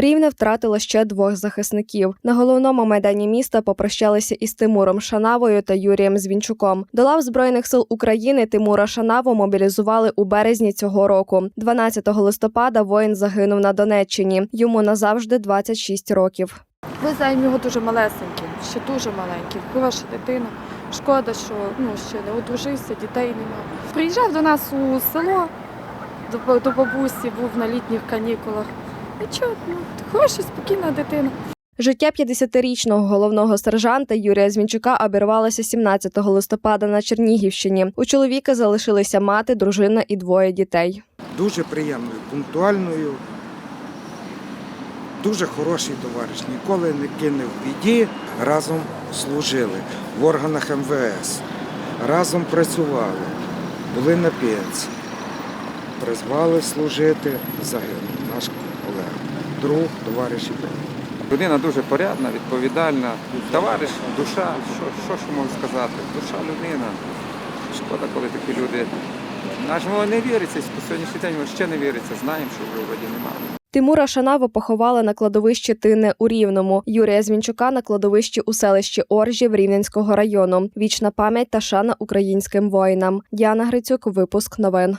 Рівне втратило ще двох захисників. На головному майдані міста попрощалися із Тимуром Шанавою та Юрієм Звінчуком. До лав збройних сил України Тимура Шанаву мобілізували у березні цього року. 12 листопада воїн загинув на Донеччині. Йому назавжди 26 років. Ми знаємо його дуже малесеньким, ще дуже маленький. Хороша дитина. Шкода, що ну, ще не одружився, дітей нема. Приїжджав до нас у село, до бабусі, був на літніх канікулах. Нічого, ну, хороша, спокійна дитина. Життя 50-річного головного сержанта Юрія Звінчука обірвалося 17 листопада на Чернігівщині. У чоловіка залишилися мати, дружина і двоє дітей. дуже приємною, пунктуальною. Дуже хороший товариш, ніколи не кинув біді. Разом служили в органах МВС, разом працювали, були на пенсії. Призвали служити, загинув наш колега, друг, товариш і брат. Людина дуже порядна, відповідальна, товариш, душа. Що, що ж можу сказати? Душа людина. Шкода, коли такі люди. Наш мова не віриться, по сьогоднішній день ще не віриться. Знаємо, що вже вроді немає. Тимура Шанаву поховали на кладовищі Тине у Рівному. Юрія Звінчука на кладовищі у селищі Оржів Рівненського району. Вічна пам'ять та шана українським воїнам. Діана Грицюк, випуск новин.